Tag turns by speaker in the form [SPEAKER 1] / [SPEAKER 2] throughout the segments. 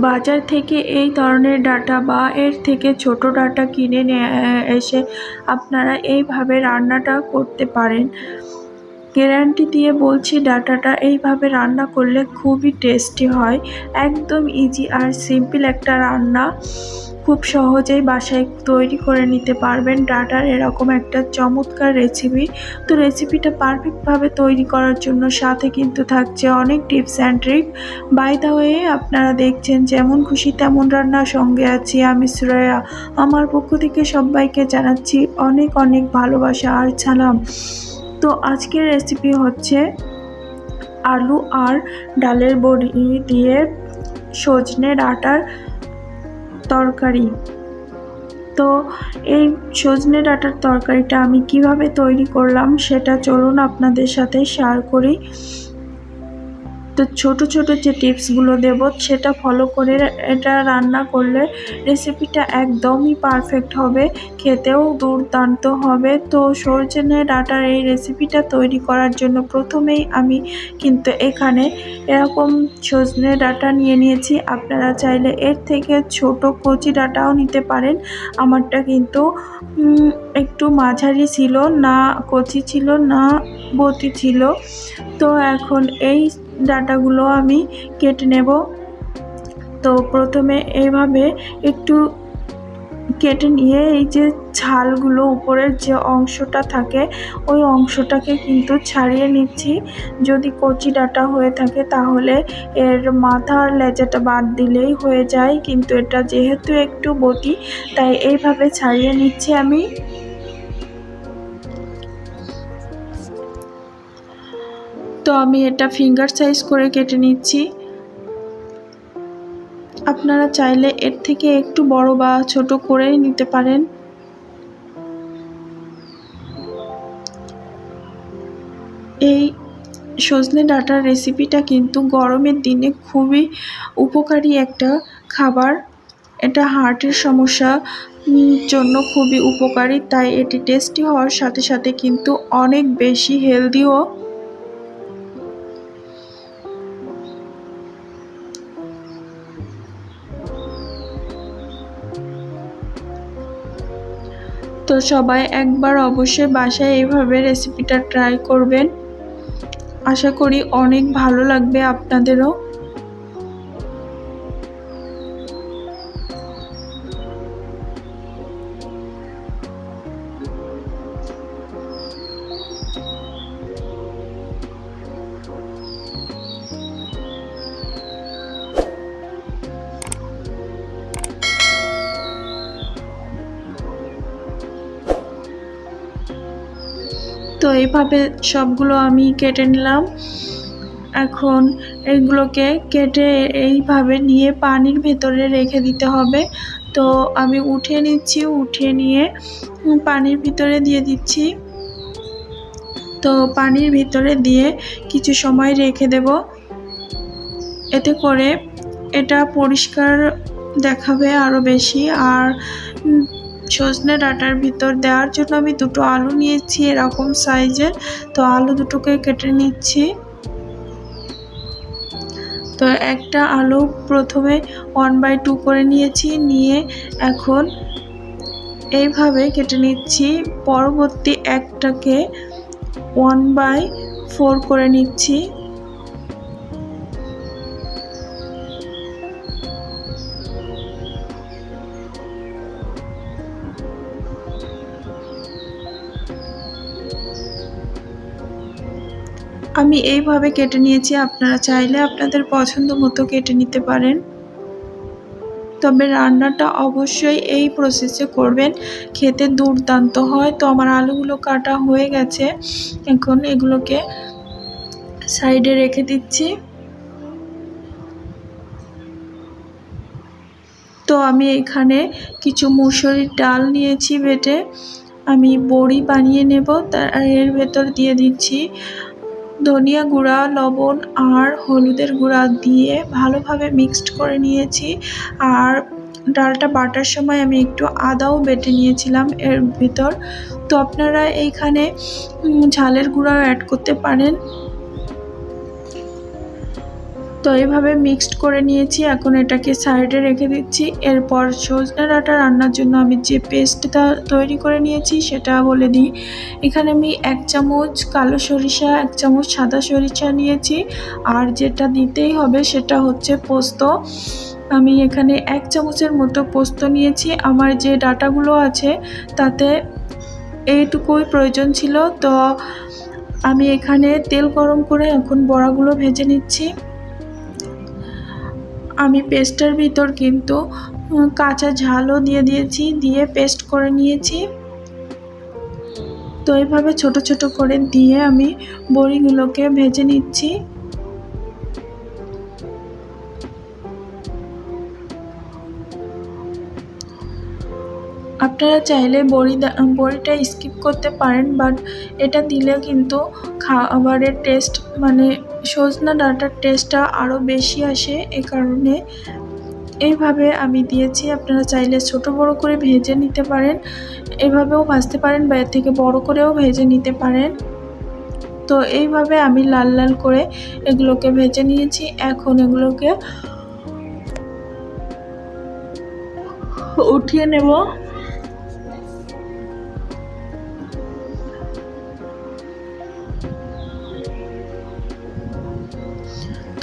[SPEAKER 1] বাজার থেকে এই ধরনের ডাটা বা এর থেকে ছোট ডাটা কিনে এসে আপনারা এইভাবে রান্নাটা করতে পারেন। গ্যারান্টি দিয়ে বলছি, ডাটাটা এইভাবে রান্না করলে খুবই টেস্টি হয়। একদম ইজি আর সিম্পল একটা রান্না। খুব সহজেই বাসায় তৈরি করে নিতে পারবেন ডাটার এরকম একটা চমৎকার রেসিপি তো রেসিপিটা পারফেক্টভাবে তৈরি করার জন্য সাথে কিন্তু থাকছে অনেক tips and trick by the way আপনারা দেখছেন যেমন খুশি তেমন রান্নার সঙ্গে আছি আমি শ্রেয়া আমার পক্ষ থেকে সবাইকে জানাচ্ছি অনেক অনেক ভালোবাসা। আর সালাম। তো আজকের রেসিপি হচ্ছে আলু আর ডালের বড়ি দিয়ে সজনে ডাটার তরকারি। তো এই সজনে ডাটার তরকারিটা আমি কীভাবে তৈরি করলাম সেটা চলুন আপনাদের সাথে শেয়ার করি। তো ছোট ছোট যে টিপসগুলো দেব, সেটা ফলো করে এটা রান্না করলে রেসিপিটা একদমই পারফেক্ট হবে, খেতেও দুর্দান্ত হবে। তো সরজনে ডাটার এই রেসিপিটা তৈরি করার জন্য প্রথমেই আমি কিন্তু এখানে এরকম সজনে ডাটা নিয়ে নিয়েছি। আপনারা চাইলে এর থেকে ছোট কচি ডাটাও নিতে পারেন। আমারটা কিন্তু একটু মাঝারি ছিল, না কচি ছিল, না বতি ছিল। তো এখন এই ডাটাগুলো আমি কেটে নেব। তো প্রথমে এইভাবে একটু কেটে নিয়ে এই যে ছালগুলো উপরের যে অংশটা থাকে, ওই অংশটাকে কিন্তু ছাড়িয়ে নিচ্ছি। যদি কচি ডাটা হয়ে থাকে তাহলে এর মাথা আর লেজাটা বাদ দিলেই হয়ে যায়। কিন্তু এটা যেহেতু একটু বটি, তাই এইভাবে ছাড়িয়ে নিচ্ছি আমি। তো আমি এটা ফিঙ্গার সাইজ করে কেটে নিচ্ছি। আপনারা চাইলে এর থেকে একটু বড় বা ছোট করে নিতে পারেন। এই সজনে ডাটার রেসিপিটা কিন্তু গরমের দিনে খুবই উপকারী একটা খাবার। এটা হার্টের সমস্যা জন্য খুবই উপকারী, তাই এটি টেস্টি হওয়ার সাথে সাথে কিন্তু অনেক বেশি হেলদিও তো সবাই একবার অবশ্যই বাসায় এইভাবে রেসিপিটা ট্রাই করবেন। আশা করি অনেক ভালো লাগবে আপনাদেরও। তো এইভাবে সবগুলো আমি কেটে নিলাম। এখন এইগুলোকে কেটে এইভাবে নিয়ে পানির ভেতরে রেখে দিতে হবে। তো আমি উঠিয়ে নিচ্ছি, উঠিয়ে নিয়ে পানির ভিতরে দিয়ে দিচ্ছি। তো পানির ভিতরে দিয়ে কিছু সময় রেখে দেব। এতে করে এটা পরিষ্কার দেখাবে আরও বেশি। আর সজনে ডাটার ভিতর দেওয়ার জন্য আমি দুটো আলু নিয়েছি এরকম সাইজের। তো আলু দুটোকে কেটে নিচ্ছি। তো একটা আলু প্রথমে ওয়ান বাই টু করে নিয়েছি, নিয়ে এখন এইভাবে কেটে নিচ্ছি। পরবর্তী একটাকে ওয়ান বাই ফোর করে নিচ্ছি। আমি এইভাবে কেটে নিয়েছি, আপনারা চাইলে আপনাদের পছন্দ মতো কেটে নিতে পারেন। তবে রান্নাটা অবশ্যই এই প্রসেসে করবেন। খেতে দুর্দান্ত হয়। তো আমার আলুগুলো কাটা হয়ে গেছে। এখন এগুলোকে সাইডে রেখে দিচ্ছি। তো আমি এখানে কিছু মুসুরির ডাল নিয়েছি বেটে। আমি বড়ি বানিয়ে নেব তার এর ভেতর দিয়ে দিচ্ছি ধনিয়া গুঁড়া, লবণ আর হলুদের গুঁড়া দিয়ে ভালোভাবে মিক্সড করে নিয়েছি। আর ডালটা বাটার সময় আমি একটু আদাও বেটে নিয়েছিলাম এর ভিতর। তো আপনারা এইখানে ঝালের গুঁড়াও অ্যাড করতে পারেন। তো এইভাবে মিক্সড করে নিয়েছি, এখন এটাকে সাইডে রেখে দিচ্ছি। এরপর সজনে ডাঁটা রান্নার জন্য আমি যে পেস্টটা তৈরি করে নিয়েছি সেটা বলে দিই। এখানে আমি এক চামচ কালো সরিষা, এক চামচ সাদা সরিষা নিয়েছি। আর যেটা দিতেই হবে সেটা হচ্ছে পোস্ত। আমি এখানে এক চামচের মতো পোস্ত নিয়েছি। আমার যে ডাটাগুলো আছে তাতে এইটুকুই প্রয়োজন ছিল। তো আমি এখানে তেল গরম করে এখন বড়াগুলো ভেজে নিচ্ছি। আমি পেস্টের ভিতর কিন্তু কাঁচা ঝালও দিয়ে দিয়েছি, দিয়ে পেস্ট করে নিয়েছি। তো এইভাবে ছোট ছোট করে দিয়ে আমি বড়িগুলোকে ভেজে নিচ্ছি। আপনারা চাইলে বড়ি বড়িটা স্কিপ করতে পারেন, বাট এটা দিলে কিন্তু খাবারের টেস্ট মানে সজনা ডাঁটার টেস্টটা আরও বেশি আসে এ কারণে এইভাবে আমি দিয়েছি। আপনারা চাইলে ছোট বড় করে ভেজে নিতে পারেন। এভাবেও ভাজতে পারেন বা এর থেকে বড় করেও ভেজে নিতে পারেন। তো এইভাবে আমি লাল লাল করে এগুলোকে ভেজে নিয়েছি। এখন এগুলোকে উঠিয়ে নেব।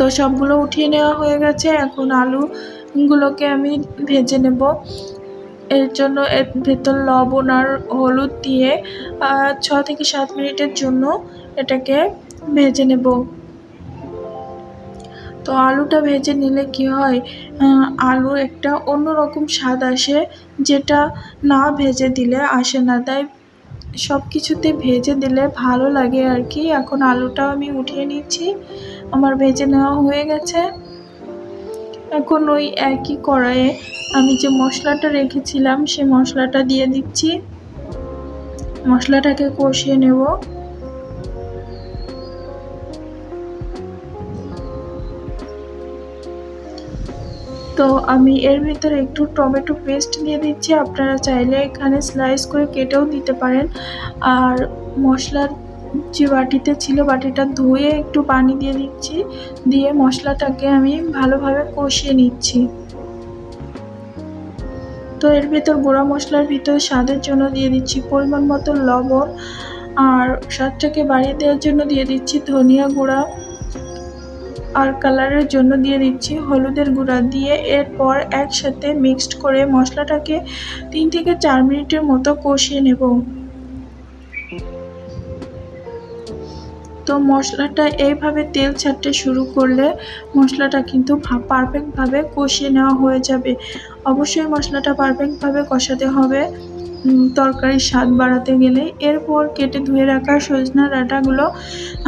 [SPEAKER 1] তো সবগুলো উঠিয়ে নেওয়া হয়ে গেছে। এখন আলুগুলোকে আমি ভেজে নেব। এর জন্য এর ভেতর লবণ আর হলুদ দিয়ে ছ থেকে সাত মিনিটের জন্য এটাকে ভেজে নেব। তো আলুটা ভেজে নিলে কি হয় আলু একটা অন্যরকম স্বাদ আসে, যেটা না ভেজে দিলে আসে না। তাই সব কিছুতে ভেজে দিলে ভালো লাগে আর কি। এখন আলুটা আমি উঠিয়ে নিচ্ছি। আমার ভেজে নেওয়া হয়ে গেছে। এখন ওই একই কড়াইয়ে আমি যে মশলাটা রেখেছিলাম, সেই মশলাটা দিয়ে দিচ্ছি। মশলাটাকে কষিয়ে নেব। তো আমি এর ভিতরে একটু টমেটো পেস্ট দিয়ে দিচ্ছি। আপনারা চাইলে এখানে স্লাইস করে কেটেও দিতে পারেন। আর মশলার যে বাটিতে ছিল বাটিটা ধুয়ে একটু পানি দিয়ে দিচ্ছি, দিয়ে মশলাটাকে আমি ভালোভাবে কষিয়ে নিচ্ছি। তো এর ভিতর গুঁড়া মশলার ভিতর স্বাদের জন্য দিয়ে দিচ্ছি পরিমাণ মতো লবণ, আর স্বাদটাকে বাড়িয়ে দেওয়ার জন্য দিয়ে দিচ্ছি ধনিয়া গুঁড়া, আর কালারের জন্য দিয়ে দিচ্ছি হলুদের গুঁড়া। দিয়ে এরপর একসাথে মিক্সড করে মশলাটাকে তিন থেকে চার মিনিটের মতো কষিয়ে নেব। তো মশলাটা এইভাবে তেল ছাড়তে শুরু করলে মশলাটা কিন্তু পারফেক্টভাবে কষিয়ে নেওয়া হয়ে যাবে। অবশ্যই মশলাটা পারফেক্টভাবে কষাতে হবে। তরকারির স্বাদ বাড়াতে গেলে। এরপর কেটে ধুয়ে রাখা সজনা ডাঁটাগুলো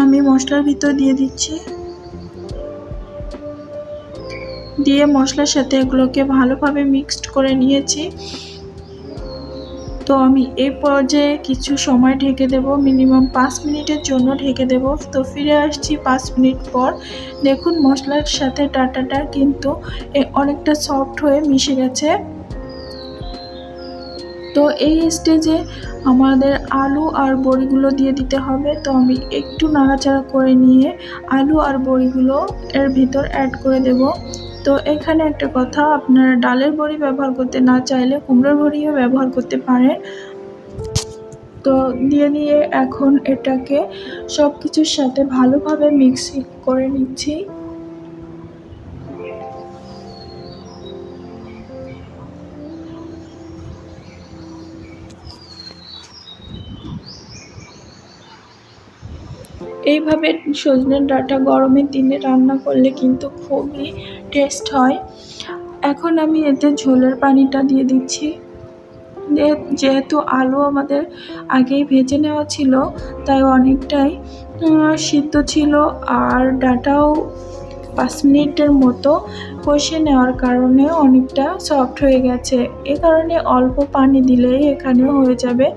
[SPEAKER 1] আমি মশলার ভিতর দিয়ে দিচ্ছি। দিয়ে মশলার সাথে এগুলোকে ভালোভাবে মিক্সড করে নিয়েছি। তো আমি এই পর্যায়ে কিছু সময় ঢেকে দেব মিনিমাম পাঁচ মিনিটের জন্য ঢেকে দেব। তো ফিরে আসছি পাঁচ মিনিট পর। দেখুন মশলার সাথে ডাটাটা কিন্তু অনেকটা সফট হয়ে মিশে গেছে। তো এই স্টেজে আমাদের আলু আর বড়িগুলো দিয়ে দিতে হবে। তো আমি একটু নাড়াচাড়া করে নিয়ে আলু আর বড়িগুলো এর ভিতর অ্যাড করে দেব। তো এখানে একটা কথা, আপনারা ডালের বড়ি ব্যবহার করতে না চাইলে কুমড়োর বড়িও ব্যবহার করতে পারেন। তো দিয়ে দিয়ে এখন এটাকে সব কিছুর সাথে ভালোভাবে মিক্সি করে নিচ্ছি। এইভাবে সজনের ডাঁটা গরমের দিনে রান্না করলে কিন্তু খুবই টেস্ট হয়। এখন আমি এতে ঝোলের পানিটা দিয়ে দিচ্ছি। যেহেতু আলু আমাদের আগেই ভেজে নেওয়া ছিল, তাই অনেকটাই সিদ্ধ ছিল আর ডাটাও পাঁচ মিনিটের মতো কষে নেওয়ার কারণে অনেকটা সফট হয়ে গেছে। এ কারণে অল্প পানি দিলেই এখানে হয়ে যাবে।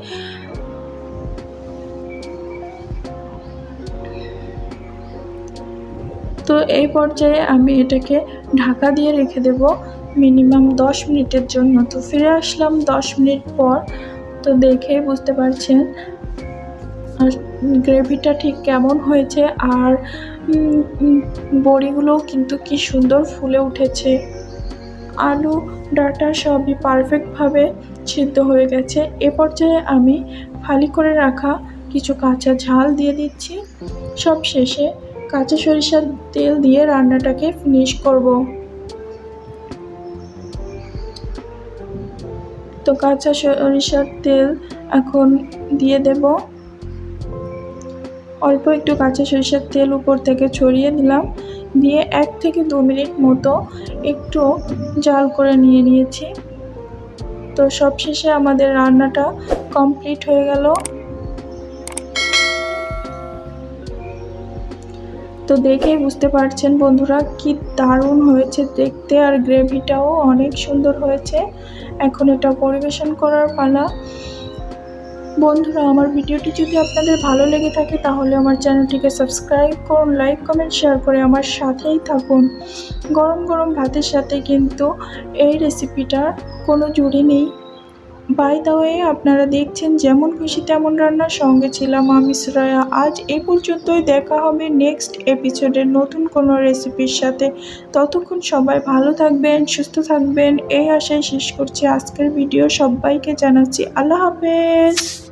[SPEAKER 1] তো এই পর্যায়ে আমি এটাকে ঢাকা দিয়ে রেখে দেব মিনিমাম দশ মিনিটের জন্য। তো ফিরে আসলাম দশ মিনিট পর। তো দেখেই বুঝতে পারছেন গ্রেভিটা ঠিক কেমন হয়েছে আর বড়িগুলোও কিন্তু কি সুন্দর ফুলে উঠেছে। আলু, ডাটা সবই পারফেক্টভাবে সিদ্ধ হয়ে গেছে। এ পর্যায়ে আমি ফালি করে রাখা কিছু কাঁচা ঝাল দিয়ে দিচ্ছি। সব শেষে কাঁচা সরিষার তেল দিয়ে রান্নাটাকে ফিনিশ করব। তো কাঁচা সরিষার তেল এখন দিয়ে দেব। অল্প একটু কাঁচা সরিষার তেল উপর থেকে ছড়িয়ে দিলাম দিয়ে এক থেকে দু মিনিট মতো একটু জাল করে নিয়ে নিয়েছি। তো সবশেষে আমাদের রান্নাটা কমপ্লিট হয়ে গেল। তো দেখেই বুঝতে পারছেন বন্ধুরা কি দারুণ হয়েছে দেখতে আর গ্রেভিটাও অনেক সুন্দর হয়েছে। এখন এটা পরিবেশন করার পালা। বন্ধুরা, আমার ভিডিওটি যদি আপনাদের ভালো লেগে থাকে তাহলে আমার চ্যানেলটিকে সাবস্ক্রাইব করুন, লাইক, কমেন্ট, শেয়ার করে আমার সাথেই থাকুন। গরম গরম ভাতের সাথে কিন্তু এই রেসিপিটার কোনো জুড়ি নেই। বাই দা ওয়ে আপনারা দেখছেন যেমন খুশি তেমন রান্নার সঙ্গে ছিলাম আমি, শ্রেয়া। আজ এ পর্যন্তই দেখা হবে নেক্সট এপিসোডের নতুন কোনো রেসিপির সাথে। ততক্ষণ সবাই ভালো থাকবেন, সুস্থ থাকবেন। এই আশায় শেষ করছি আজকের ভিডিও সবাইকে জানাচ্ছি। আল্লাহ হাফেজ।